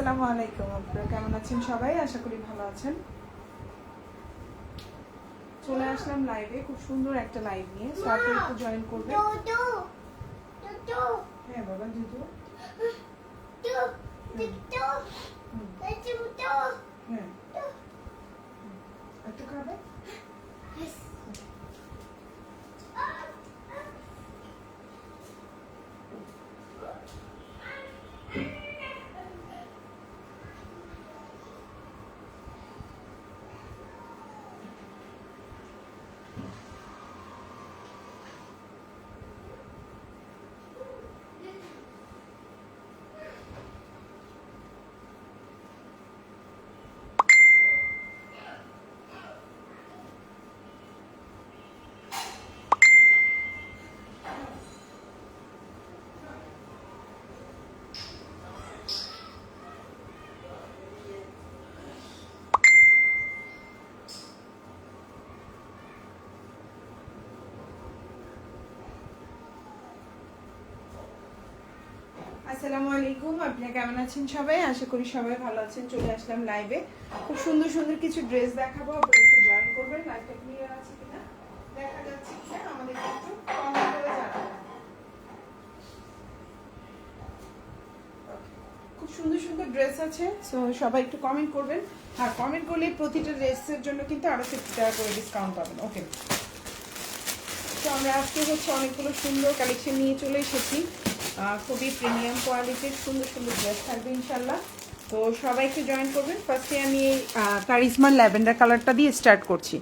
আসসালামু আলাইকুম আপনারা কেমন আছেন সবাই? আশা করি ভালো আছেন। চলে আসলাম লাইভে খুব সুন্দর একটা লাইভ নিয়ে। সো আপনি একটু জয়েন করবেন হ্যাঁ বাবা জুজু হ্যাঁ। একটু খাবে? আসসালামু আলাইকুম। আপনারা কেমন আছেন সবাই? আশা করি সবাই ভালো আছেন। চলে আসলাম লাইভে খুব সুন্দর সুন্দর কিছু ড্রেস দেখাবো। আপনারা একটু জয়েন করবেন। লাইভটা ক্লিয়ার আছে কিনা? দেখা যাচ্ছে আমাদের একটু সুন্দর সুন্দর ড্রেস আছে। সো সবাই একটু কমেন্ট করবেন। আর কমেন্ট করলে প্রতিটা ড্রেসের জন্য কিন্তু আরও ফিফটি টাকা করে ডিসকাউন্ট পাবেন। ওকে তো আমরা আজকে হচ্ছে অনেকগুলো সুন্দর কালেকশন নিয়ে চলে এসেছি। খুবই প্রিমিয়াম কোয়ালিটির সুন্দর সুন্দর ড্রেস থাকবে ইনশাল্লাহ তো সবাইকে জয়েন করবেন। ফার্স্টে আমি এই কারিজমার ল্যাভেন্ডার কালারটা দিয়ে স্টার্ট করছি।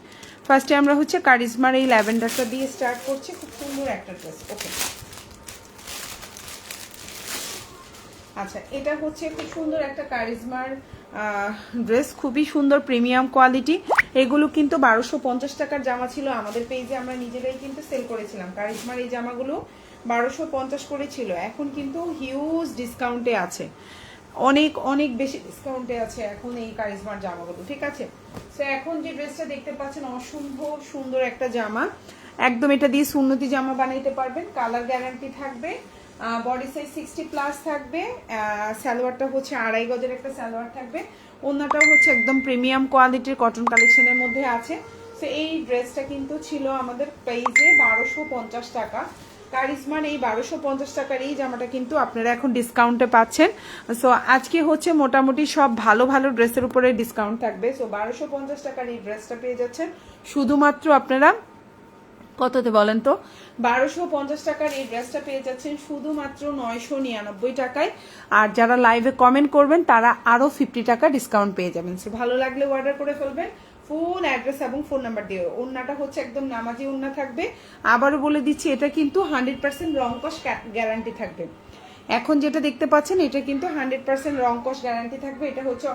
ফার্স্টে আমরা হচ্ছে কারিজমার এই ল্যাভেন্ডারটা দিয়ে স্টার্ট করছি। খুব সুন্দর একটা ড্রেস ওকে আচ্ছা এটা হচ্ছে খুব সুন্দর একটা কারিজমার ড্রেস খুবই সুন্দর প্রিমিয়াম কোয়ালিটি এগুলো কিন্তু বারোশো পঞ্চাশ টাকার জামা ছিল। আমাদের পেজে আমরা নিজেরাই কিন্তু সেল করেছিলাম। কারিজমার এই জামাগুলো বারোশো পঞ্চাশ করে ছিল। এখন কিন্তু হিউজ ডিসকাউন্টে আছে। অনেক অনেক বেশি ডিসকাউন্টে আছে এখন এই কারিজমার জামাগুলো, ঠিক আছে? তো এখন যে ড্রেসটা দেখতে পাচ্ছেন, অসম্ভব সুন্দর একটা জামা। একদম এটা দিয়ে সুন্নতি জামা বানাইতে পারবেন। কালার গ্যারান্টি থাকবে। বডি সাইজ সিক্সটি প্লাস থাকবে। সালোয়ারটা হচ্ছে আড়াই গজের একটা সালোয়ার থাকবে। অন্যটাও হচ্ছে একদম প্রিমিয়াম কোয়ালিটির কটন কালেকশনের মধ্যে আছে। তো এই ড্রেসটা কিন্তু ছিল আমাদের পেজে বারোশো পঞ্চাশ টাকা। কারিজমার এই বারোশো পঞ্চাশ টাকার এই জামাটা কিন্তু আপনারা এখন ডিসকাউন্টে পাচ্ছেন। সো আজকে হচ্ছে মোটামুটি সব ভালো ভালো ড্রেসের উপরে ডিসকাউন্ট থাকবে। সো বারোশো পঞ্চাশ টাকার এই ড্রেসটা পেয়ে যাচ্ছেন। শুধুমাত্র আপনারা কততে বলেন তো? বারোশো পঞ্চাশ টাকার এই ড্রেসটা পেয়ে যাচ্ছেন শুধুমাত্র নয়শো নিরানব্বই টাকায়। আর যারা লাইভে কমেন্ট করবেন, তারা আরও ফিফটি টাকা ডিসকাউন্ট পেয়ে যাবেন। সো ভালো লাগলে অর্ডার করে ফেলবেন। ফুল অ্যাড্রেস এবং ফোন নাম্বার দিয়ে। ওন্নাটা হচ্ছে একদম নামাজি ওন্না থাকবে। আবারও বলে দিচ্ছি, এটা কিন্তু হান্ড্রেড পার্সেন্ট রংকশ গ্যারান্টি থাকবে। এখন যেটা দেখতে পাচ্ছেন, এটা কিন্তু হান্ড্রেড পার্সেন্ট রংকশ গ্যারান্টি থাকবে। এটা হচ্ছে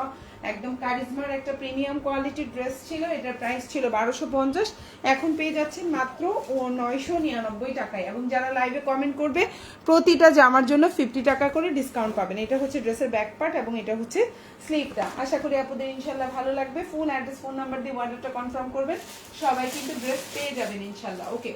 একদম কারিজমার একটা প্রিমিয়াম কোয়ালিটির ড্রেস ছিল, এটার প্রাইস ছিল বারোশো পঞ্চাশ। এখন পেয়ে যাচ্ছেন মাত্র ও নয়শো নিরানব্বই টাকায়। এবং যারা লাইভে কমেন্ট করবে, প্রতিটা জামার জন্য ফিফটি টাকা করে ডিসকাউন্ট পাবেন। এটা হচ্ছে ড্রেসের ব্যাক পার্ট এবং এটা হচ্ছে স্লিপটা আশা করি আপনাদের ইনশাল্লাহ ভালো লাগবে। ফুল অ্যাড্রেস ফোন নাম্বার দিয়ে অর্ডারটা কনফার্ম করবেন। সবাই কিন্তু ড্রেস পেয়ে যাবেন ইনশাল্লাহ। ওকে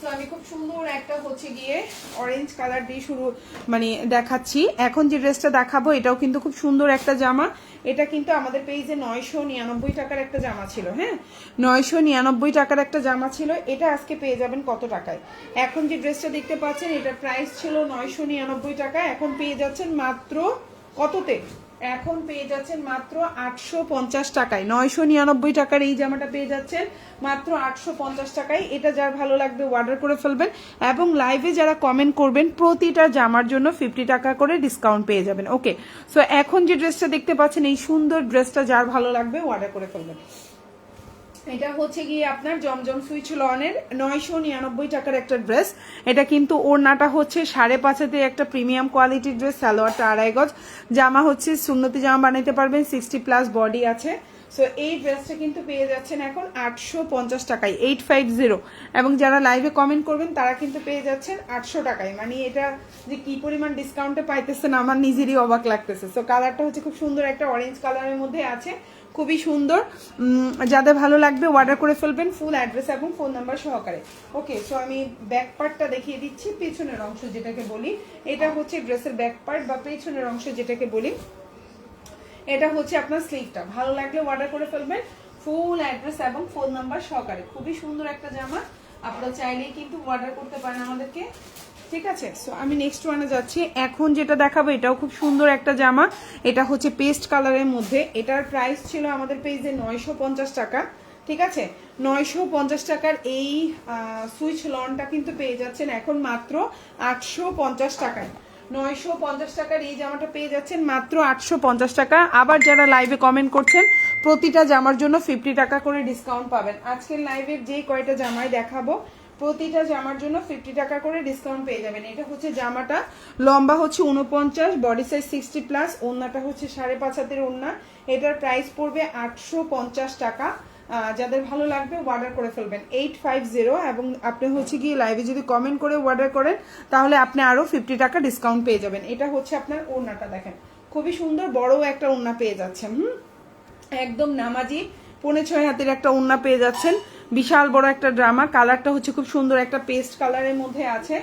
তো আমি খুব সুন্দর একটা হচ্ছে গিয়ে অরেঞ্জ কালার দিয়ে শুরু মানে দেখাচ্ছি। এখন যে ড্রেসটা দেখাবো, এটাও কিন্তু খুব সুন্দর একটা জামা। এটা কিন্তু আমাদের পেজে নয়শো নিরানব্বই টাকার একটা জামা ছিল হ্যাঁ? নয়শো নিরানব্বই টাকার একটা জামা ছিল। এটা আজকে পেয়ে যাবেন কত টাকায়? এখন যে ড্রেসটা দেখতে পাচ্ছেন, এটার প্রাইস ছিল নয়শো নিরানব্বই টাকা। এখন পেয়ে যাচ্ছেন মাত্র কততে? এখন পেয়ে যাচ্ছেন মাত্র আটশো পঞ্চাশ টাকায়। নয়শো নিরানব্বই টাকার এই জামাটা পেয়ে যাচ্ছেন মাত্র আটশো পঞ্চাশ টাকায়। এটা যার ভালো লাগবে অর্ডার করে ফেলবেন এবং লাইভে যারা কমেন্ট করবেন, প্রতিটা জামার জন্য ফিফটি টাকা করে ডিসকাউন্ট পেয়ে যাবেন। ওকে সো এখন যে ড্রেসটা দেখতে পাচ্ছেন, এই সুন্দর ড্রেসটা যার ভালো লাগবে অর্ডার করে ফেলবেন। এটা হচ্ছে গিয়ে আপনার জমজম সুইচ লনের নয়শো নিরানব্বই টাকার একটা ড্রেস। এটা কিন্তু ওড়নাটা হচ্ছে সাড়ে পাঁচাতে একটা প্রিমিয়াম কোয়ালিটির ড্রেস সালোয়ারটা আড়াই গজ। জামা হচ্ছে সুন্নতি জামা বানাইতে পারবেন সিক্সটি প্লাস বডি আছে। সো এই ড্রেসটা কিন্তু পেয়ে যাচ্ছেন এখন আটশো পঞ্চাশ টাকায় এইট ফাইভ জিরো এবং যারা লাইভে কমেন্ট করবেন, তারা কিন্তু পেয়ে যাচ্ছেন আটশো টাকায়। মানে এটা যে কি পরিমাণ ডিসকাউন্টে পাইতেছেন, আমার নিজেরই অবাক লাগতেছে। সো কালারটা হচ্ছে খুব সুন্দর একটা অরেঞ্জ কালারের মধ্যে আছে, খুবই সুন্দর। যাদের ভালো লাগবে অর্ডার করে ফেলবেন ফুল অ্যাড্রেস এবং ফোন নাম্বার সহকারে। ওকে সো আমি ব্যাক পার্টটা দেখিয়ে দিচ্ছি, পেছনের অংশ যেটাকে বলি। এটা হচ্ছে ড্রেসের ব্যাক পার্ট বা পেছনের অংশ যেটাকে বলি। এটা হচ্ছে আপনার স্লিভটা ভালো লাগলে অর্ডার করে ফেলবেন। ফুল অ্যাড্রেস এবং ফোন নাম্বার সহকারে। খুবই সুন্দর একটা জামা। আপনারা চাইলেই কিন্তু অর্ডার করতে পারেন আমাদেরকে। ঠিক আছে? সো আমি নেক্সট ওয়ানে যাচ্ছি। এখন যেটা দেখাবো, এটাও খুব সুন্দর একটা জামা। এটা হচ্ছে পেস্ট কালারের মধ্যে। এটার প্রাইস ছিল আমাদের পেজে নয়শো পঞ্চাশ টাকা। ঠিক আছে? নয়শো পঞ্চাশ টাকার এই সুইচ লনটা কিন্তু পেয়ে যাচ্ছেন এখন মাত্র আটশো পঞ্চাশ টাকায়। নয়শো পঞ্চাশ টাকার এই জামাটা পেয়ে যাচ্ছেন মাত্র আটশো পঞ্চাশ টাকা। আবার যারা লাইভে কমেন্ট করছেন, প্রতিটা জামার জন্য ফিফটি টাকা করে ডিসকাউন্ট পাবেন। আজকের লাইভের যে কয়টা জামাই দেখাবো, প্রতিটা জামার জন্য ফিফটি টাকা করে ডিসকাউন্ট পেয়ে যাবেন। এটা হচ্ছে জামাটা, লম্বা হচ্ছে উনপঞ্চাশ বডি সাইজ সিক্সটি প্লাস ওড়নাটা হচ্ছে সাড়ে পাঁচ হাতের ওড়না। এটার প্রাইস পড়বে আটশো পঞ্চাশ টাকা। যাদের ভালো লাগবে অর্ডার করে ফেলবেন। এইট ফাইভ জিরো এবং আপনি হচ্ছে গিয়ে লাইভে যদি কমেন্ট করে অর্ডার করেন, তাহলে আপনি আরও ফিফটি টাকা ডিসকাউন্ট পেয়ে যাবেন। এটা হচ্ছে আপনার ওড়নাটা, দেখেন। খুবই সুন্দর, বড় একটা ওড়না পেয়ে যাচ্ছেন, হুম? একদম নামাজি, পৌনে ছয় হাতের একটা ওড়না পেয়ে যাচ্ছেন। বিশাল বড় একটা ড্রামা। কালারটা হচ্ছে খুব সুন্দর একটা পেস্ট কালারের মধ্যে আছে।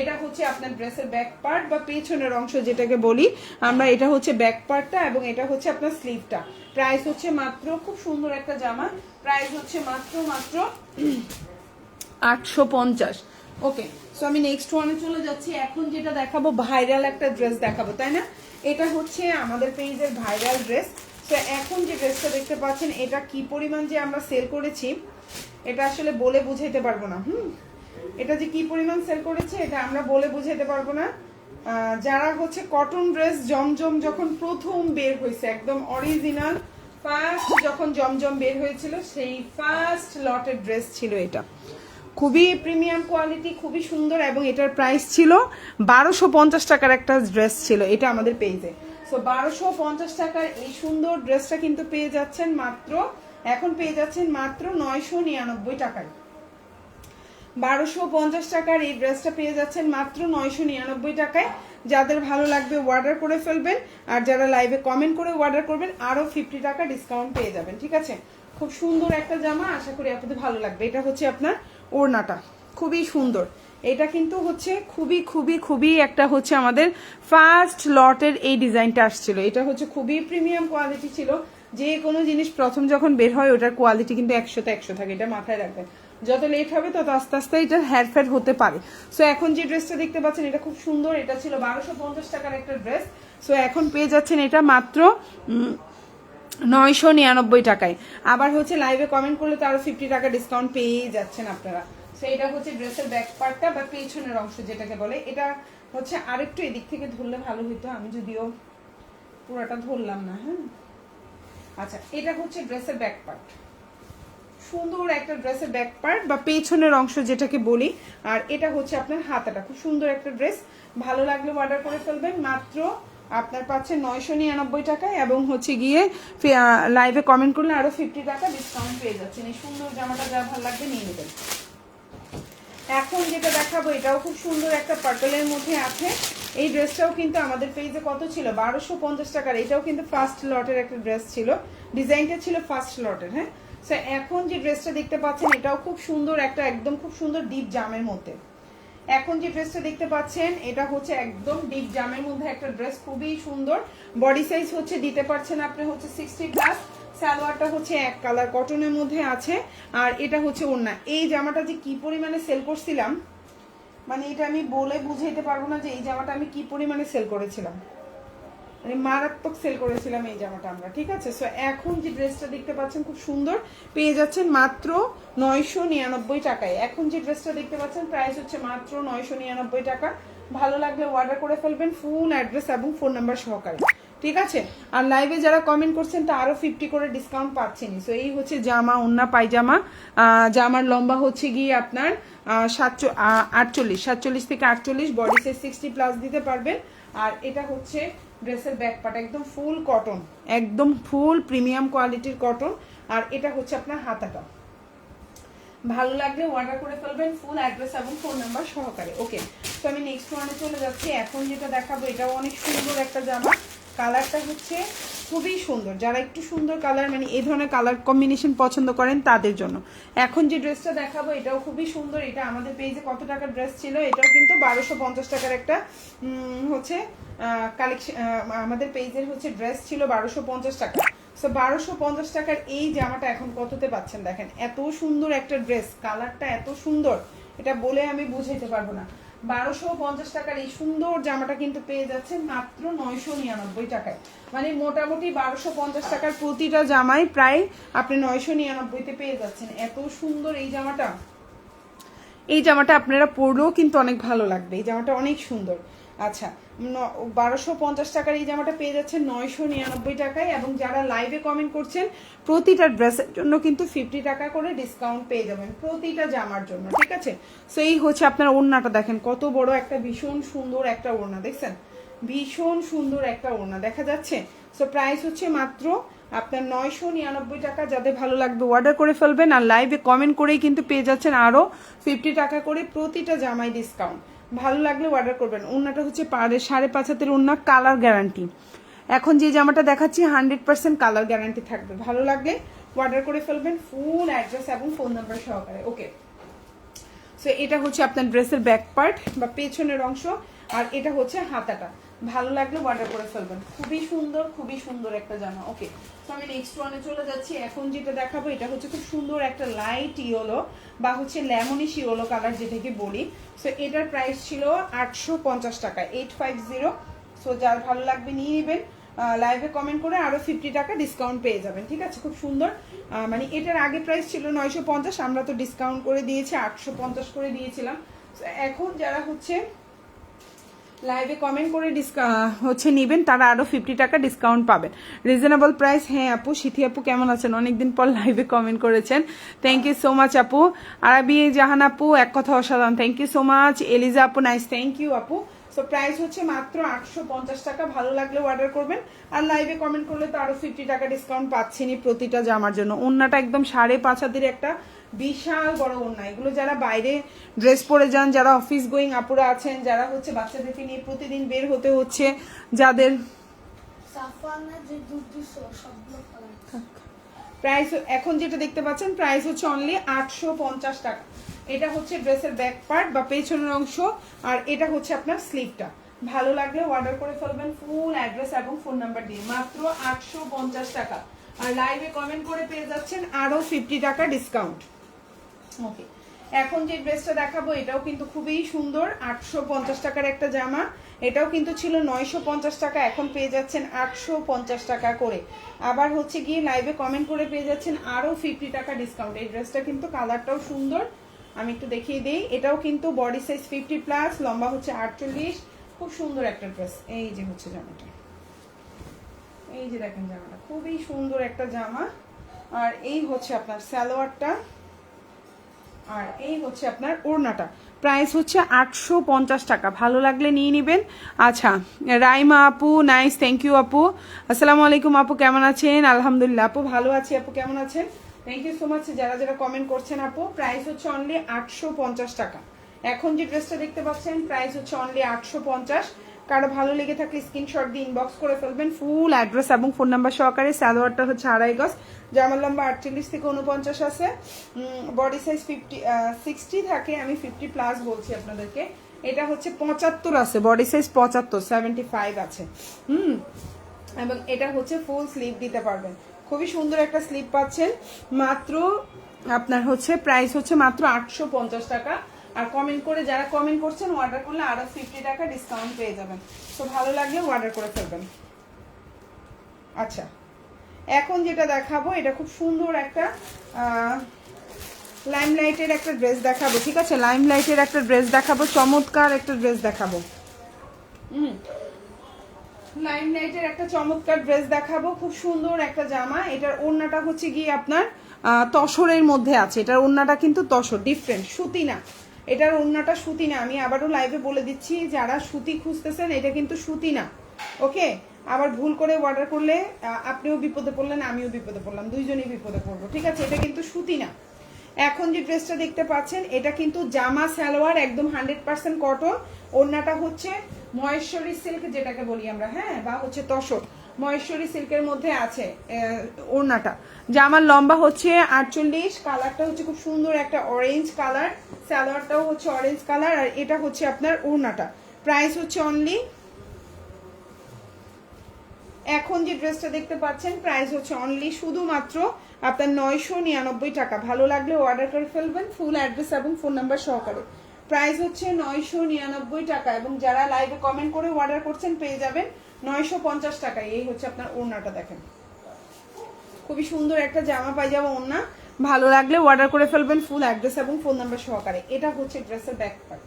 এটা হচ্ছে আপনার ড্রেসের ব্যাক পার্ট বা পেছনের অংশ যেটাকে বলি। আমরা এটা হচ্ছে ব্যাক পার্টটা এবং এটা হচ্ছে আপনার স্লিভটা প্রাইস হচ্ছে মাত্র, খুব সুন্দর একটা জামা। প্রাইস হচ্ছে মাত্র মাত্র আটশো পঞ্চাশ। ওকে সো আমি নেক্সট ওয়ানে চলে যাচ্ছি। এখন যেটা দেখাবো ভাইরাল একটা ড্রেস দেখাবো, তাই না? এটা হচ্ছে আমাদের পেজের ভাইরাল ড্রেস তো এখন যে ড্রেসটা দেখতে পাচ্ছেন, এটা কি পরিমাণ যে আমরা সেল করেছি এটা আসলে বলে বুঝাইতে পারব না, হুম? এটা যে কি পরিমাণ সেল করেছে, এটা আমরা বলে বুঝাইতে পারব না। যারা হচ্ছে কটন ড্রেস জমজম যখন প্রথম বের হয়েছে, একদম অরিজিনাল ফার্স্ট যখন জমজম বের হয়েছিল, সেই ফার্স্ট লটের ড্রেস ছিল এটা। খুবই প্রিমিয়াম কোয়ালিটি খুবই সুন্দর এবং এটার প্রাইস ছিল বারোশো পঞ্চাশ টাকার একটা ড্রেস ছিল, এটা আমাদের পেজে সো বারোশো পঞ্চাশ টাকার এই সুন্দর ড্রেসটা কিন্তু পেয়ে যাচ্ছেন মাত্র এখন পেয়ে যাচ্ছেন মাত্র নয়শো নিরানব্বই টাকায়। বারোশো পঞ্চাশ টাকার এই ড্রেসটা পেয়ে যাচ্ছেন মাত্র নয়শো নিরানব্বই টাকায়। যাদের ভালো লাগবে অর্ডার করে ফেলবেন, আর যারা লাইভে কমেন্ট করে অর্ডার করবেন, আরও ফিফটি টাকা ডিসকাউন্ট পেয়ে যাবেন, ঠিক আছে? খুব সুন্দর একটা জামা, আশা করি আপনাদের ভালো লাগবে। এটা হচ্ছে আপনার ওড়নাটা, খুবই সুন্দর। এটা কিন্তু হচ্ছে খুবই খুবই খুবই একটা হচ্ছে আমাদের ফার্স্ট লটের এই ডিজাইনটা আসছিল। এটা হচ্ছে খুবই প্রিমিয়াম কোয়ালিটি ছিল। যে কোনো জিনিস প্রথম যখন বের হয়, ওটার কোয়ালিটি কিন্তু একশোতে একশো থাকে, এটা মাথায় রাখবেন। যত লেট হবে, তত আস্তে আস্তে এটা হেয়ারফেয়ার হতে পারে। সো এখন যে ড্রেসটা দেখতে পাচ্ছেন, এটা খুব সুন্দর, এটা ছিল বারোশো পঞ্চাশ টাকার একটা ড্রেস সো এখন পেয়ে যাচ্ছেন এটা মাত্র নয়শো নিরানব্বই টাকায়। আবার হচ্ছে লাইভে কমেন্ট করলে তো আরও ফিফটি টাকা ডিসকাউন্ট পেয়েই যাচ্ছেন আপনারা। তো এটা হচ্ছে ড্রেসের ব্যাক পার্টটা বা পেছনের অংশ যেটাকে বলে। এটা হচ্ছে আরেকটু এদিক থেকে ধরলে ভালো হতো আমি যদিও পুরোটা ধরলাম না হ্যাঁ? আচ্ছা এটা হচ্ছে ড্রেসের ব্যাক পার্ট সুন্দর একটা ড্রেসের ব্যাক পার্ট বা পেছনের অংশ যেটাকে বলি, আর এটা হচ্ছে আপনার হাতাটা। খুব সুন্দর একটা ড্রেস। ভালো লাগলে অর্ডার করে ফেলবেন। মাত্র আপনার পাচ্ছে নয়শো নিরানব্বই টাকায় এবং হচ্ছে গিয়ে লাইভে কমেন্ট করলে আরও ফিফটি টাকা ডিসকাউন্ট পেয়ে যাচ্ছেন। এই সুন্দর জামাটা যা ভালো লাগবে নিয়ে নেবেন। এখন যেটা দেখাবো, এটাও খুব সুন্দর একটা পার্পেলের মধ্যে আছে। এই ড্রেসটাও কিন্তু আমাদের পেজে কত ছিল? বারোশো পঞ্চাশ টাকার। এটাও কিন্তু ফার্স্ট লটের একটা ড্রেস ছিল। ডিজাইনটা ছিল ফার্স্ট লটের হ্যাঁ? সো এখন যে ড্রেসটা দেখতে পাচ্ছেন, এটাও খুব সুন্দর একটা, একদম খুব সুন্দর ডিপ জামের মধ্যে। এখন যে ড্রেসটা দেখতে পাচ্ছেন, এটা হচ্ছে একদম ডিপ জামের মধ্যে একটা ড্রেস খুবই সুন্দর। বডি সাইজ হচ্ছে, দিতে পারছেন আপনি হচ্ছে সিক্সটি প্লাস সালোয়ারটা হচ্ছে এক কালার কটনের মধ্যে আছে, আর এটা হচ্ছে ওড়না। এই জামাটা যে কি পরিমাণে সেল করছিলাম মানে এটা আমি বলে বুঝাইতে পারব না যে এই জামাটা আমি কি পরিমাণে সেল করেছিলাম। মানে মারাত্মক সেল করেছিলাম এই জামাটা আমরা, ঠিক আছে? সো এখন যে ড্রেসটা দেখতে পাচ্ছেন খুব সুন্দর, পেয়ে যাচ্ছেন মাত্র নয়শো নিরানব্বই টাকায়। এখন যে ড্রেসটা দেখতে পাচ্ছেন প্রাইস হচ্ছে মাত্র নয়শো নিরানব্বই টাকা। ভালো লাগলে অর্ডার করে ফেলবেন ফুল অ্যাড্রেস এবং ফোন নাম্বার সহকারে। ঠিক আছে? আর লাইভে যারা কমেন্ট করছেন, তা আরও ফিফটি করে ডিসকাউন্ট পাচ্ছেনই সো এই হচ্ছে জামা, ওন্না, পায়জামা। জামার লম্বা হচ্ছে গিয়ে আপনার সাতচো আটচল্লিশ। সাতচল্লিশ থেকে আটচল্লিশ বডি সাইজ সিক্সটি প্লাস দিতে পারবেন। আর এটা হচ্ছে ড্রেসের ব্যাক পার্ট একদম ফুল কটন একদম ফুল প্রিমিয়াম কোয়ালিটির কটন আর এটা হচ্ছে আপনার হাতাটা। ভালো লাগলে অর্ডার করে ফেলবেন ফুল অ্যাড্রেস এবং ফোন নাম্বার সহকারে। ওকে তো আমি নেক্সট ওয়ানে চলে যাচ্ছি। এখন যেটা দেখাবো, এটাও অনেক সুন্দর একটা জামা। কালারটা হচ্ছে খুবই সুন্দর। যারা একটু সুন্দর কালার মানে এই ধরনের কালার কম্বিনেশন পছন্দ করেন তাদের জন্য। এখন যে ড্রেসটা দেখাবো, এটাও খুবই সুন্দর। এটা আমাদের পেজে কত টাকার ড্রেস ছিল? এটাও কিন্তু বারোশো পঞ্চাশ টাকার একটা হচ্ছে কালেকশন আমাদের পেজের হচ্ছে ড্রেস ছিল বারোশো পঞ্চাশ টাকা। সো বারোশো পঞ্চাশ টাকার এই জামাটা এখন কততে পাচ্ছেন দেখেন। এত সুন্দর একটা ড্রেস কালারটা এত সুন্দর, এটা বলে আমি বুঝাইতে পারব না। বারোশো পঞ্চাশ টাকার এই সুন্দর জামাটা কিন্তু পেয়ে যাচ্ছেন মাত্র নয়শো নিরানব্বই টাকায়। মানে মোটামুটি বারোশো পঞ্চাশ টাকার প্রতিটা জামাই প্রায় আপনি নয়শো নিরানব্বইতে পেয়ে যাচ্ছেন। এত সুন্দর এই জামাটা। এই জামাটা আপনারা পরলেও কিন্তু অনেক ভালো লাগবে। এই জামাটা অনেক সুন্দর। আচ্ছা বারোশো পঞ্চাশ টাকার এই জামাটা পেয়ে যাচ্ছেন নয়শো নিরানব্বই টাকায় এবং যারা লাইভে কমেন্ট করছেন, প্রতিটা ড্রেসের জন্য কিন্তু ফিফটি টাকা করে ডিসকাউন্ট পেয়ে যাবেন প্রতিটা জামার জন্য, ঠিক আছে? সো এই হচ্ছে আপনার ওড়নাটা, দেখেন কত বড় একটা ভীষণ সুন্দর একটা ওড়না, দেখছেন? ভীষণ সুন্দর একটা ওড়না, দেখা যাচ্ছে? সো প্রাইস হচ্ছে মাত্র আপনার নয়শো নিরানব্বই টাকা, যাদের ভালো লাগবে অর্ডার করে ফেলবেন আর লাইভে কমেন্ট করেই কিন্তু পেয়ে যাচ্ছেন আরও ফিফটি টাকা করে প্রতিটা জামাই ডিসকাউন্ট ভালো লাগলে অর্ডার করবেন। ওড়নাটা হচ্ছে পাড়ে সাড়ে পাঁচ হাতের ওড়না কালার গ্যারান্টি এখন যে জামাটা দেখাচ্ছি হান্ড্রেড পার্সেন্ট কালার গ্যারান্টি থাকবে। ভালো লাগলে অর্ডার করে ফেলবেন ফুল অ্যাড্রেস এবং ফোন নাম্বার সহকারে। ওকে সো এটা হচ্ছে আপনার ড্রেসের ব্যাক পার্ট বা পেছনের অংশ, আর এটা হচ্ছে হাতাটা। ভালো লাগলে অর্ডার করে ফেলবেন। খুবই সুন্দর খুবই সুন্দর একটা জামা। ওকে তো আমি নেক্সট ওয়ানে চলে যাচ্ছি। এখন যেটা দেখাবো, এটা হচ্ছে খুব সুন্দর একটা লাইট ইয়েলো বা হচ্ছে লেমনিশ ইয়েলো কালার যেটাকে বলি। সো এটার প্রাইস ছিল আটশো পঞ্চাশ টাকা এইট ফাইভ জিরো সো যার ভালো লাগবে নিয়ে নেবেন। লাইভে কমেন্ট করে আরও ফিফটি টাকা ডিসকাউন্ট পেয়ে যাবেন, ঠিক আছে? খুব সুন্দর। মানে এটার আগে প্রাইস ছিল নয়শো পঞ্চাশ, আমরা তো ডিসকাউন্ট করে দিয়েছি, আটশো পঞ্চাশ করে দিয়েছিলাম। এখন যারা হচ্ছে লাইভে কমেন্ট করে ডিসকা হচ্ছে নেবেন, তারা আরও ফিফটি টাকা ডিসকাউন্ট পাবেন। রিজনেবল প্রাইস হ্যাঁ আপু, সিথি আপু কেমন আছেন? অনেকদিন পর লাইভে কমেন্ট করেছেন। থ্যাংক ইউ সো মাচ আপু। আরবি জাহান আপু, এক কথা অসাধারণ। Thank you so much Eliza আপু নাইস থ্যাংক ইউ আপু। সো প্রাইস হচ্ছে মাত্র আটশো পঞ্চাশ টাকা। ভালো লাগলে অর্ডার করবেন। আর লাইভে কমেন্ট করলে তো আরও ফিফটি টাকা ডিসকাউন্ট পাচ্ছেনই প্রতিটা জামার জন্য। ওন্নাটা একদম সাড়ে পাঁচ হাতের একটা বিশাল বড় ওন্না। এগুলো যারা বাইরে ড্রেস পরে যান যারা অফিস গোয়িং আপুরা আছেন যারা হচ্ছে বাচ্চাদেরকে নিয়ে প্রতিদিন বের হতে হচ্ছে যাদের প্রাইস এখন যেটা দেখতে পাচ্ছেন প্রাইস হচ্ছে অনলি আটশো পঞ্চাশ টাকা। এটা হচ্ছে ড্রেসের ব্যাক পার্ট বা পেছনের অংশ, আর এটা হচ্ছে আপনার স্লিপটা ভালো লাগলে অর্ডার করে ফেলবেন ফুল অ্যাড্রেস এবং ফোন নাম্বার দিয়ে। মাত্র আটশো পঞ্চাশ টাকা। আর লাইভে কমেন্ট করে পেয়ে যাচ্ছেন আরও ফিফটি টাকা ডিসকাউন্ট ওকে এখন যে ড্রেসটা দেখাবো, এটাও কিন্তু খুবই সুন্দর। আটশো পঞ্চাশ টাকার একটা জামা। এটাও কিন্তু ছিল নয়শো পঞ্চাশ টাকা। এখন পেয়ে যাচ্ছেন আটশো পঞ্চাশ টাকা করে। আবার হচ্ছে গিয়ে লাইভে কমেন্ট করে পেয়ে যাচ্ছেন আরও ফিফটি টাকা ডিসকাউন্ট এই ড্রেসটা কিন্তু কালারটাও সুন্দর। আমি একটু দেখিয়ে দিই। এটাও কিন্তু বডি সাইজ ফিফটি প্লাস লম্বা হচ্ছে আটচল্লিশ। খুব সুন্দর একটা ড্রেস এই যে হচ্ছে জামাটা। এই যে দেখেন জামাটা। খুবই সুন্দর একটা জামা। আর এই হচ্ছে আপনার সালোয়ারটা। আর এই হচ্ছে আপনার ওড়নাটা। প্রাইস হচ্ছে আটশো পঞ্চাশ টাকা। ভালো লাগলে নিয়ে নেবেন। আচ্ছা রাইমা আপু নাইস থ্যাংক ইউ আপু। আসসালামু আলাইকুম আপু, কেমন আছেন? আলহামদুলিল্লাহ আপু, ভালো আছি আপু, কেমন আছেন? থ্যাংক ইউ সো মাচ যারা যারা কমেন্ট করছেন আপু প্রাইস হচ্ছে অনলি আটশো পঞ্চাশ টাকা। এখন যে ড্রেসটা দেখতে পাচ্ছেন প্রাইস হচ্ছে অনলি আটশো পঞ্চাশ। কারও ভালো লেগে থাকলে স্ক্রিনশট দিয়ে ইনবক্স করে ফেলবেন ফুল অ্যাড্রেস এবং ফোন নাম্বার সহকারে। সালোয়ারটা হচ্ছে আড়াই গজ জামার লম্বা আটচল্লিশ থেকে উনপঞ্চাশ আছে। বডি সাইজ ফিফটি সিক্সটি থাকে, আমি ফিফটি প্লাস বলছি আপনাদেরকে। এটা হচ্ছে পঁচাত্তর আছে বডি সাইজ পঁচাত্তর সেভেন্টি ফাইভ আছে। হুম, এবং এটা হচ্ছে ফুল স্লিভ দিতে পারবেন। খুবই সুন্দর একটা স্লিপ পাচ্ছেন। মাত্র আপনার হচ্ছে প্রাইস হচ্ছে মাত্র আটশো পঞ্চাশ টাকা। আর কমেন্ট করে যারা কমেন্ট করছেন অর্ডার করলে আরও ফিফটি টাকা ডিসকাউন্ট পেয়ে যাবেন। তো ভালো লাগলে অর্ডার করে ফেলবেন। আচ্ছা এখন যেটা দেখাবো, এটা খুব সুন্দর একটা লাইমলাইটের একটা ড্রেস দেখাবো, ঠিক আছে? লাইমলাইটের একটা ড্রেস দেখাবো, চমৎকার একটা ড্রেস দেখাবো। হুম লাইমলাইটের একটা চমৎকার ড্রেস দেখাবো, খুব সুন্দর একটা জামা। এটার ওড়নাটা হচ্ছে গিয়ে আপনার তসরের মধ্যে আছে। এটার ওড়নাটা কিন্তু তসর ডিফারেন্ট সুতি না। এটার ওড়নাটা সুতি না। আমি আবারও লাইভে বলে দিচ্ছি, যারা সুতি খুঁজতেছেন, এটা কিন্তু সুতি না। ওকে আবার ভুল করে অর্ডার করলে আপনিও বিপদে পড়লেন, আমিও বিপদে পড়লাম। দুইজনেই বিপদে পড়ব, ঠিক আছে? এটা কিন্তু সুতি না। এখন যে ড্রেসটা দেখতে পাচ্ছেন, এটা কিন্তু জামা, সালোয়ার, একদম হান্ড্রেড পার্সেন্ট কটন ওড়নাটা হচ্ছে মহেশ্বরী সিল্ক যেটাকে বলি আমরা হ্যাঁ বা হচ্ছে তসর। মহেশ্বরী সিল্কের মধ্যে আছে ওড়নাটা। জামার লম্বা হচ্ছে আটচল্লিশ, কালারটা হচ্ছে খুব সুন্দর একটা অরেঞ্জ কালার স্যালোয়ারটাও হচ্ছে অরেঞ্জ কালার আর এটা হচ্ছে আপনার ওড়নাটা। প্রাইস হচ্ছে অনলি এখন যে ড্রেসটা দেখতে পাচ্ছেন প্রাইস হচ্ছে অনলি শুধুমাত্র আপনার নয়শো নিরানব্বই টাকা। ভালো লাগলে অর্ডার করে ফেলবেন ফুল অ্যাড্রেস এবং ফোন নাম্বার সহকারে। প্রাইস হচ্ছে নয়শো নিরানব্বই টাকা এবং যারা লাইভে কমেন্ট করে অর্ডার করছেন পেয়ে যাবেন নয়শো পঞ্চাশ টাকায় এই হচ্ছে আপনার ওড়নাটা দেখেন। খুবই সুন্দর একটা জামা পায়জামা ওড়না। ভালো লাগলে অর্ডার করে ফেলবেন ফুল অ্যাড্রেস এবং ফোন নাম্বার সহকারে। এটা হচ্ছে ড্রেসের ব্যাক পার্ট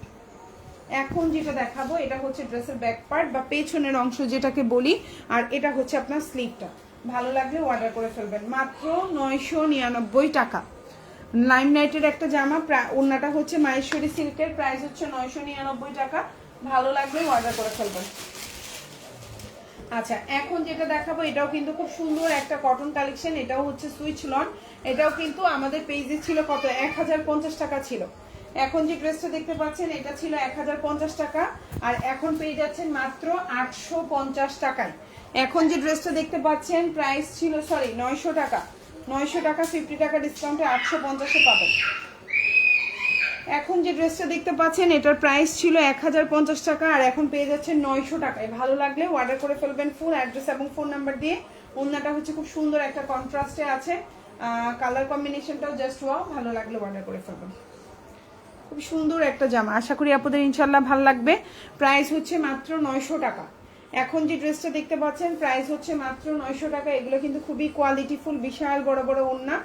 এখন যেটা দেখাবো, এটা হচ্ছে ড্রেসের ব্যাক পার্ট বা পেছনের অংশ যেটাকে বলি, আর এটা হচ্ছে আপনার স্লিভটা ভালো লাগলে অর্ডার করে ফেলবেন। মাত্র নয়শো নিরানব্বই টাকা। লাইম নাইটের একটা জামা ওড়নাটা হচ্ছে মাহেশ্বরী সিল্কের প্রাইস হচ্ছে নয়শো নিরানব্বই টাকা। ভালো লাগলে অর্ডার করে ফেলবেন। আচ্ছা এখন যেটা দেখাবো, এটাও কিন্তু খুব সুন্দর একটা কটন কালেকশন এটাও হচ্ছে সুইচ লন এটাও কিন্তু আমাদের পেজে ছিল কত? এক হাজার পঞ্চাশ টাকা ছিল। এখন যে ড্রেসটা দেখতে পাচ্ছেন, এটা ছিল এক হাজার পঞ্চাশ টাকা। আর এখন পেয়ে যাচ্ছেন মাত্র আটশো পঞ্চাশ টাকায়। এখন যে ড্রেসটা দেখতে পাচ্ছেন প্রাইস ছিল সরি নয়শো টাকা। নয়শো টাকা ফিফটি টাকা ডিসকাউন্টে আটশো পঞ্চাশে পাবেন। এখন যে ড্রেসটা দেখতে পাচ্ছেন, এটার প্রাইস ছিল এক হাজার পঞ্চাশ টাকা, আর এখন পেয়ে যাচ্ছেন নয়শো টাকায়। ভালো লাগলে অর্ডার করে ফেলবেন ফুল অ্যাড্রেস এবং ফোন নাম্বার দিয়ে। ওনাটা হচ্ছে খুব সুন্দর একটা কন্ট্রাস্টে আছে। কালার কম্বিনেশনটাও জাস্ট ওয়াও ভালো লাগলে অর্ডার করে ফেলবেন। খুব সুন্দর একটা জামা। আশা করি আপনাদের ইনশাল্লাহ ভালো লাগবে। প্রাইস হচ্ছে মাত্র নয়শো টাকা। এখন যে ড্রেসটা দেখতে পাচ্ছেন প্রাইস হচ্ছে মাত্র নয়শো টাকা। এগুলো কিন্তু খুবই কোয়ালিটিফুল বিশাল, বড় বড় ওড়না।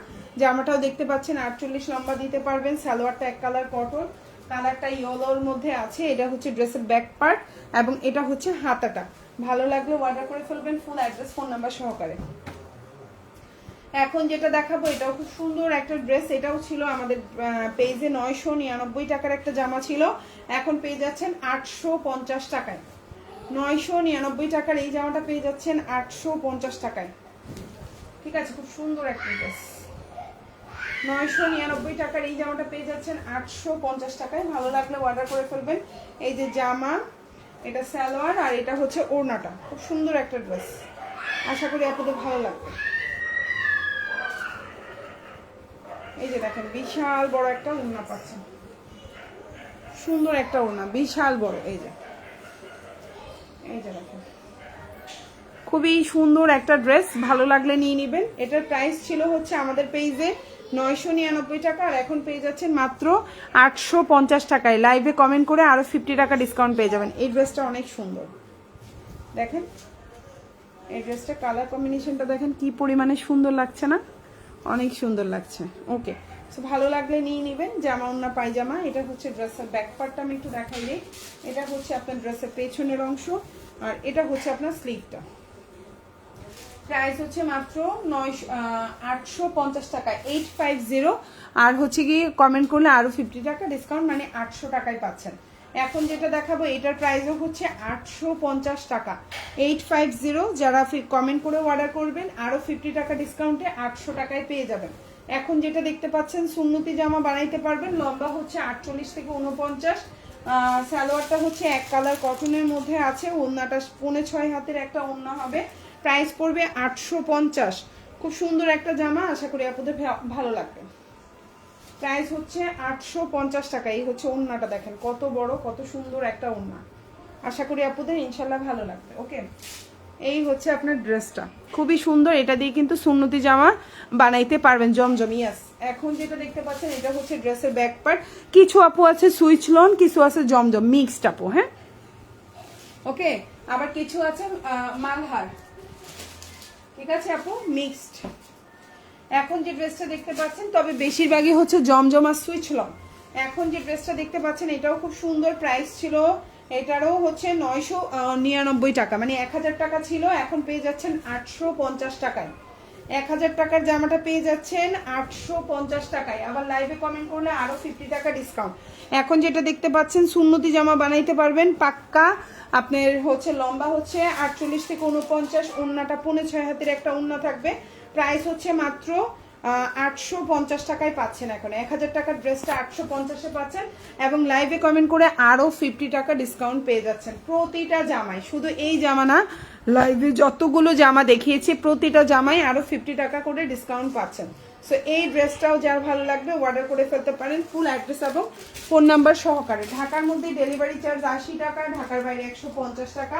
জামাটাও দেখতে পাচ্ছেন, আটচল্লিশ লম্বা দিতে পারবেন, সালোয়ারটা এক কালার কটন কালারটা ইয়েলোর মধ্যে আছে, এটা হচ্ছে ড্রেসের ব্যাক পার্ট এবং এটা হচ্ছে হাতাটা। ভালো লাগলে অর্ডার করে ফেলবেন ফুল অ্যাড্রেস ফোন নাম্বার সহকারে। এখন যেটা দেখাবো, এটাও খুব সুন্দর একটা ড্রেস এটাও ছিল আমাদের পেজে নয়শো নিরানব্বই টাকার একটা জামা ছিল। এখন পেয়ে যাচ্ছেন আটশো পঞ্চাশ টাকায়। নয়শো নিরানব্বই টাকার এই জামাটা পেয়ে যাচ্ছেন আটশো পঞ্চাশ টাকায়। ঠিক আছে, খুব সুন্দর একটা ড্রেস নয়শো নিরানব্বই টাকার এই জামাটা পেয়ে যাচ্ছেন আটশো পঞ্চাশ টাকায়। ভালো লাগলে অর্ডার করে ফেলবেন। এই যে জামা, এটা সালোয়ার আর এটা হচ্ছে ওড়নাটা। খুব সুন্দর একটা ড্রেস আশা করি আপনাদের ভালো লাগবে। এই যে দেখেন, বিশাল বড় একটা ওড়না পাচ্ছেন। সুন্দর একটা ওড়না, বিশাল বড়, এই যে। খুবই সুন্দর একটা ড্রেস, ভালো লাগলে নিয়ে নেবেন। এটার প্রাইস ছিল হচ্ছে আমাদের পেজে নয়শো নিরানব্বই টাকা, আর এখন পেয়ে যাচ্ছেন মাত্র আটশো পঞ্চাশ টাকায়। লাইভে কমেন্ট করে আরও ফিফটি টাকা ডিসকাউন্ট পেয়ে যাবেন। এই ড্রেসটা অনেক সুন্দর। দেখেন, এই ড্রেসটা কালার কম্বিনেশনটা দেখেন, কি পরিমাণে সুন্দর লাগছে না? অনেক সুন্দর লাগছে। ওকে সো ভালো লাগলে নিয়ে নেবেন। জামা ওন্না পায়জামা, এটা হচ্ছে ড্রেসের ব্যাক পার্টটা আমি একটু দেখাই দিই এটা হচ্ছে আপনার ড্রেসের পেছনের অংশ আর এটা হচ্ছে আপনার স্লিভটা প্রাইস হচ্ছে মাত্র নয়শো আটশো পঞ্চাশ টাকা এইট ফাইভ জিরো আর হচ্ছে গিয়ে কমেন্ট করলে আরও ফিফটি টাকা ডিসকাউন্ট মানে আটশো টাকায় পাচ্ছেন। এখন যেটা দেখাবো, এটার প্রাইসও হচ্ছে আটশো পঞ্চাশ টাকা। এইট ফাইভ জিরো যারা কমেন্ট করে অর্ডার করবেন আরও ফিফটি টাকা ডিসকাউন্টে আটশো টাকায় পেয়ে যাবেন। এখন যেটা দেখতে পাচ্ছেন, সুন্নতি জামা বানাইতে পারবেন। লম্বা হচ্ছে আটচল্লিশ থেকে উনপঞ্চাশ সালোয়ারটা হচ্ছে এক কালার কটনের মধ্যে আছে। ওড়নাটা পৌনে ছয় হাতের একটা ওড়না হবে। প্রাইস পড়বে আটশো পঞ্চাশ। খুব সুন্দর একটা জামা। আশা করি আপনাদের ভালো লাগবে। প্রাইস হচ্ছে আটশো পঞ্চাশ টাকা। এই হচ্ছে ওড়নাটা দেখেন। কত বড়, কত সুন্দর একটা ওড়না আশা করি আপনাদের ইনশাল্লাহ ভালো লাগবে। ওকে এই হচ্ছে আপনার ড্রেসটা। খুবই সুন্দর, এটা দিয়ে কিন্তু সুন্নতি জামা বানাইতে পারবেন, জমজম ইয়াস এখন যেটা দেখতে পাচ্ছেন, এটা হচ্ছে ড্রেসের ব্যাক পার্ট কিছু আপু আছে সুইচ লন, কিছু আছে জমজম মিক্সড আপু হ্যাঁ? ওকে, আবার কিছু আছে মালহার। ঠিক আছে আপু? মিক্সড এখন যে ড্রেসটা দেখতে পাচ্ছেন, তবে বেশিরভাগই হচ্ছে জমজমা সুইচ লন। এখন যে ড্রেসটা দেখতে পাচ্ছেন, এটাও খুব সুন্দর প্রাইস ছিল এটারও হচ্ছে নয়শো নিরানব্বই টাকা। মানে এক হাজার টাকা ছিল, এখন পেয়ে যাচ্ছেন আটশো পঞ্চাশ টাকায়। এক হাজার টাকার জামাটা পেয়ে যাচ্ছেন আটশো পঞ্চাশ টাকায়। আবার লাইভে কমেন্ট করলে আরও ফিফটি টাকা ডিসকাউন্ট এখন যেটা দেখতে পাচ্ছেন, সুন্নতি জামা বানাইতে পারবেন, পাক্কা। আপনার হচ্ছে লম্বা হচ্ছে আটচল্লিশ থেকে উনপঞ্চাশ উন্নাটা পৌনে ছয় হাতের একটা উন্না থাকবে। প্রাইস হচ্ছে মাত্র আটশো পঞ্চাশ টাকায় পাচ্ছেন এখন। এক হাজার টাকার ড্রেসটা আটশো পঞ্চাশে পাচ্ছেন এবং লাইভে কমেন্ট করে আরও ফিফটি টাকা ডিসকাউন্ট পেয়ে যাচ্ছেন প্রতিটা জামায় শুধু এই জামা না লাইভে যতগুলো জামা দেখিয়েছি, প্রতিটা জামায় আরও ফিফটি টাকা করে ডিসকাউন্ট পাচ্ছেন। সো এই ড্রেসটাও যার ভালো লাগবে অর্ডার করে ফেলতে পারেন ফুল অ্যাড্রেস এবং ফোন নাম্বার সহকারে। ঢাকার মধ্যে ডেলিভারি চার্জ আশি টাকা, ঢাকার বাইরে একশো পঞ্চাশ টাকা।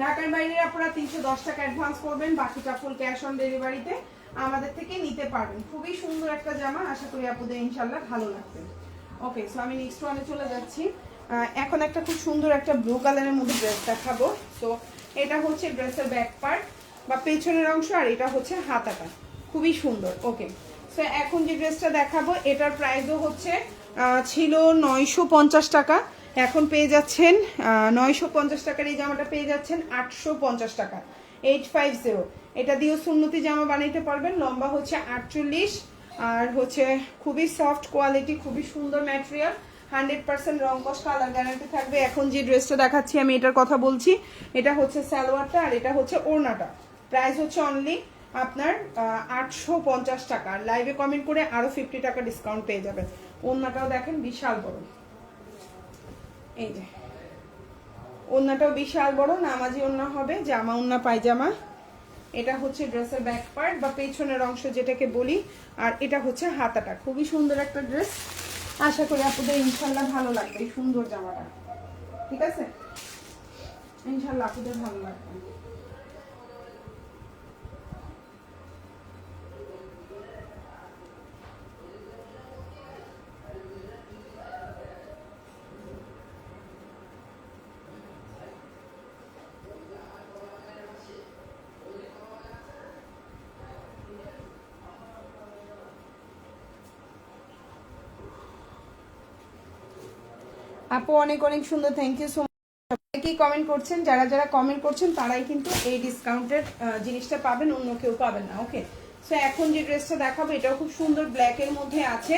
ঢাকার বাইরে আপনারা তিনশো দশ টাকা অ্যাডভান্স করবেন, বাকিটা ফুল ক্যাশ অন ডেলিভারিতে আমাদের থেকে নিতে পারবেন। খুবই সুন্দর একটা জামা, আশা করি আপনাদের ইনশাল্লাহ ভালো লাগবে। ওকে সো আমি নেক্সট ওয়ানে চলে যাচ্ছি। এখন একটা খুব সুন্দর একটা ব্লু কালারের মধ্যে ড্রেস দেখাবো। তো এটা হচ্ছে ড্রেসের ব্যাক পার্ট বা পেছনের অংশ আর এটা হচ্ছে হাতাটা। খুবই সুন্দর ওকে সো এখন যে ড্রেসটা দেখাবো, এটার প্রাইসও হচ্ছে ছিল নয়শো পঞ্চাশ টাকা। এখন পেয়ে যাচ্ছেন নয়শো পঞ্চাশ টাকার এই জামাটা পেয়ে যাচ্ছেন আটশো পঞ্চাশ টাকা। Eight five zero. এটা দিয়েও সুন্নতি জামা বানাইতে পারবেন, লম্বা হচ্ছে আটচল্লিশ, আর হচ্ছে খুবই সফট কোয়ালিটি খুবই সুন্দর ম্যাটেরিয়াল হান্ড্রেড পার্সেন্ট রং কস কালার গ্যারান্টি থাকবে। এখন যে ড্রেসটা দেখাচ্ছি, আমি এটার কথা বলছি, এটা হচ্ছে সালোয়ারটা আর এটা হচ্ছে ওড়নাটা। প্রাইস হচ্ছে অনলি আপনার আটশো পঞ্চাশ টাকা। লাইভে কমেন্ট করে আরও ফিফটি টাকা ডিসকাউন্ট পেয়ে যাবেন। ওড়নাটাও দেখেন বিশাল বড়। এই যে। ওড়নাটাও বিশাল বড়, নামাজি ওড়না হবে, জামা ওড়না, পায়জামা। এটা হচ্ছে ড্রেসের ব্যাক পার্ট বা পেছনের অংশ যেটাকে বলি, আর এটা হচ্ছে হাতাটা। খুবই সুন্দর একটা ড্রেস আশা করি আপনাদের ইনশাল্লাহ ভালো লাগবে এই সুন্দর জামাটা। ঠিক আছে? ইনশাল্লাহ আপনাদের ভালো লাগবে। আপু, অনেক অনেক সুন্দর থ্যাংক ইউ সো অনেকেই কমেন্ট করছেন? যারা যারা কমেন্ট করছেন, তারাই কিন্তু এই ডিসকাউন্টের জিনিসটা পাবেন, অন্য কেউ পাবেন না ওকে সো এখন যে ড্রেসটা দেখাবো, এটাও খুব সুন্দর ব্ল্যাকের মধ্যে আছে।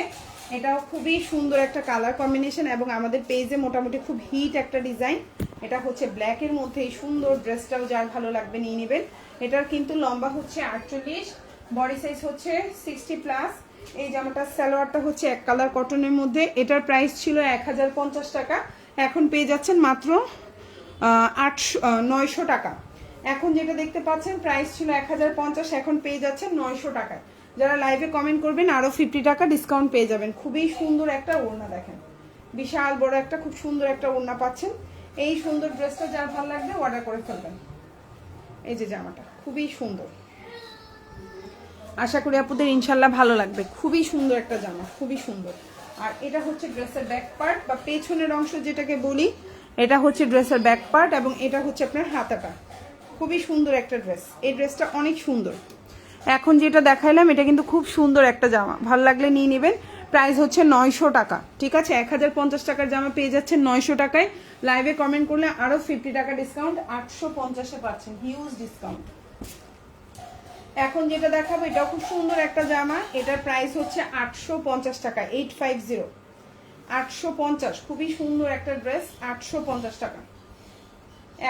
এটাও খুবই সুন্দর একটা কালার কম্বিনেশন এবং আমাদের পেজে মোটামুটি খুব হিট একটা ডিজাইন এটা হচ্ছে ব্ল্যাকের মধ্যে, এই সুন্দর ড্রেসটাও যার ভালো লাগবে নিয়ে নেবেন। এটার কিন্তু লম্বা হচ্ছে আটচল্লিশ বডি সাইজ হচ্ছে সিক্সটি প্লাস এই জামাটার সালোয়ারটা হচ্ছে এক কালার কটনের মধ্যে। এটার প্রাইস ছিল এক হাজার পঞ্চাশ টাকা। এখন পেয়ে যাচ্ছেন মাত্র আটশো নয়শো টাকা। এখন যেটা দেখতে পাচ্ছেন প্রাইস ছিল এক হাজার পঞ্চাশ, এখন পেয়ে যাচ্ছেন নয়শো টাকায়। যারা লাইভে কমেন্ট করবেন আরও ফিফটি টাকা ডিসকাউন্ট পেয়ে যাবেন। খুবই সুন্দর একটা ওড়না দেখেন। বিশাল বড় একটা, খুব সুন্দর একটা ওড়না পাচ্ছেন। এই সুন্দর ড্রেসটা যার ভালো লাগবে অর্ডার করে ফেলবেন। এই যে জামাটা, খুবই সুন্দর। আশা করি আপনাদের ইনশাল্লাহ ভালো লাগবে। খুবই সুন্দর একটা জামা, খুবই সুন্দর। আর এটা হচ্ছে ড্রেসের ব্যাক পার্ট বা পেছনের অংশ যেটাকে বলি, এটা হচ্ছে ড্রেসের ব্যাক পার্ট এবং এটা হচ্ছে আপনার হাতাটা। খুবই সুন্দর একটা ড্রেস এই ড্রেসটা অনেক সুন্দর। এখন যেটা দেখাইলাম, এটা কিন্তু খুব সুন্দর একটা জামা। ভালো লাগলে নিয়ে নেবেন। প্রাইস হচ্ছে নয়শো টাকা। ঠিক আছে? এক হাজার পঞ্চাশ টাকার জামা পেয়ে যাচ্ছেন নয়শো টাকায়। লাইভে কমেন্ট করলে আরও ফিফটি টাকা ডিসকাউন্ট আটশো পঞ্চাশে পাচ্ছেন। হিউজ ডিসকাউন্ট এখন যেটা দেখাবো, এটা খুব সুন্দর একটা জামা। এটার প্রাইস হচ্ছে আটশো পঞ্চাশ টাকা এইট ফাইভ জিরো আটশো পঞ্চাশ, খুবই সুন্দর একটা ড্রেস আটশো পঞ্চাশ টাকা।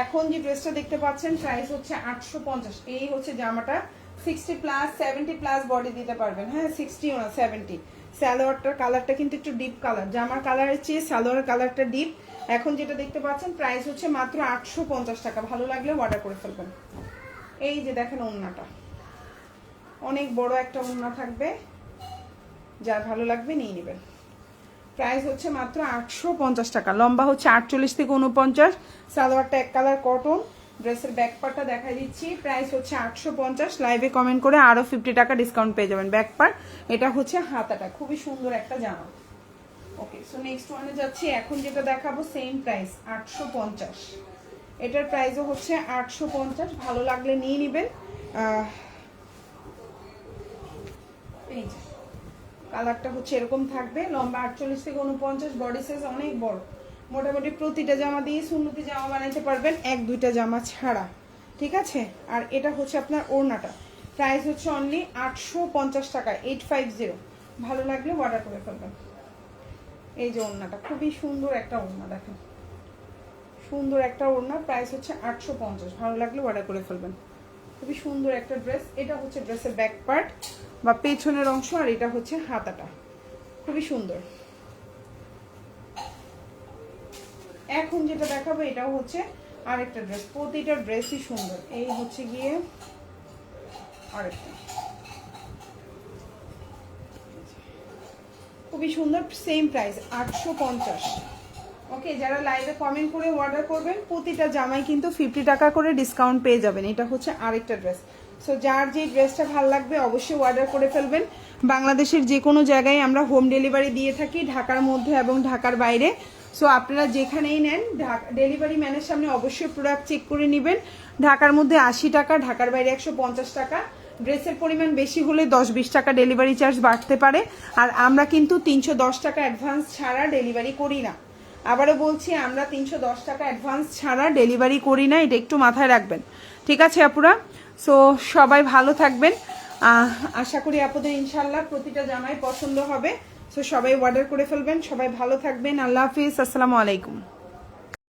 এখন যে ড্রেসটা দেখতে পাচ্ছেন প্রাইস হচ্ছে আটশো পঞ্চাশ। এই হচ্ছে জামাটা। Sixty plus seventy plus body দিতে পারবেন। হ্যাঁ সিক্সটিও না সেভেন্টি সালোয়ারটার কালারটা কিন্তু একটু ডিপ কালার জামার কালারের চেয়ে সালোয়ারের কালারটা ডিপ এখন যেটা দেখতে পাচ্ছেন প্রাইস হচ্ছে মাত্র আটশো পঞ্চাশ টাকা। ভালো লাগলে অর্ডার করে ফেলবেন। এই যে দেখেন ওড়নাটা অনেক বড় একটা ওড়না থাকবে। যার ভালো লাগবে নিয়ে নেবেন। প্রাইস হচ্ছে মাত্র আটশো পঞ্চাশ টাকা। লম্বা হচ্ছে আটচল্লিশ থেকে উনপঞ্চাশ সালোয়ারটা এক কালার কটন। ড্রেসের ব্যাক পার্টটা দেখাই দিচ্ছি। প্রাইস হচ্ছে আটশো পঞ্চাশ। লাইভে কমেন্ট করে আরও ফিফটি টাকা ডিসকাউন্ট পেয়ে যাবেন ব্যাক পার্ট। এটা হচ্ছে হাতাটা। খুবই সুন্দর একটা জামা। ওকে সো নেক্সট ওয়ানে যাচ্ছি। এখন যেটা দেখাবো সেম প্রাইস আটশো পঞ্চাশ। এটার প্রাইসও হচ্ছে আটশো পঞ্চাশ। ভালো লাগলে নিয়ে নেবেন। এই যে, কালারটা হচ্ছে এরকম থাকবে, লম্বা আটচল্লিশ থেকে উনপঞ্চাশ বডি সাইজ অনেক বড়। মোটামুটি প্রতিটা জামা দিয়ে সুন্নতি জামা বানাইতে পারবেন, এক দুইটা জামা ছাড়া। ঠিক আছে? আর এটা হচ্ছে আপনার ওড়নাটা। প্রাইস হচ্ছে অনলি আটশো পঞ্চাশ টাকা এইট ফাইভ জিরো ভালো লাগলে অর্ডার করে ফেলবেন। এই যে ওড়নাটা, খুবই সুন্দর একটা ওড়না, দেখেন। সুন্দর একটা ওড়না প্রাইস হচ্ছে আটশো পঞ্চাশ। ভালো লাগলে অর্ডার করে ফেলবেন। খুবই সুন্দর একটা ড্রেস এটা হচ্ছে ড্রেসের ব্যাক পার্ট বা পেছনের অংশ আর এটা হচ্ছে হাতাটা। খুবই সুন্দর। এখন যেটা দেখাবো, এটাও হচ্ছে আরেকটা ড্রেস প্রতিটা ড্রেসই সুন্দর। এই হচ্ছে গিয়ে আরেকটা। খুবই সুন্দর সেম প্রাইস আটশো পঞ্চাশ। ওকে যারা লাইভে কমেন্ট করে অর্ডার করবেন, প্রতিটা জামাই কিন্তু ফিফটি টাকা করে ডিসকাউন্ট পেয়ে যাবেন। এটা হচ্ছে আরেকটা ড্রেস সো যার যে ড্রেসটা ভালো লাগবে অবশ্যই অর্ডার করে ফেলবেন। বাংলাদেশের যে কোনো জায়গায় আমরা হোম ডেলিভারি দিয়ে থাকি, ঢাকার মধ্যে এবং ঢাকার বাইরে। সো আপনারা যেখানেই নেন, ঢাকা ডেলিভারি ম্যানের সামনে অবশ্যই প্রোডাক্ট চেক করে নেবেন। ঢাকার মধ্যে আশি টাকা, ঢাকার বাইরে একশো পঞ্চাশ টাকা। ড্রেসের পরিমাণ বেশি হলে দশ বিশ টাকা ডেলিভারি চার্জ বাড়তে পারে। আর আমরা কিন্তু তিনশো দশ টাকা অ্যাডভান্স ছাড়া ডেলিভারি করি না। আবারও বলছি, আমরা তিনশো দশ টাকা অ্যাডভান্স ছাড়া ডেলিভারি করি না, এটা একটু মাথায় রাখবেন। ঠিক আছে, আপুরা? সো সবাই ভালো থাকবেন। আশা করি আপনাদের ইনশাল্লাহ প্রতিটা জামাই পছন্দ হবে। সো সবাই অর্ডার করে ফেলবেন। সবাই ভালো থাকবেন। আল্লাহ হাফিজ। আসসালামু আলাইকুম।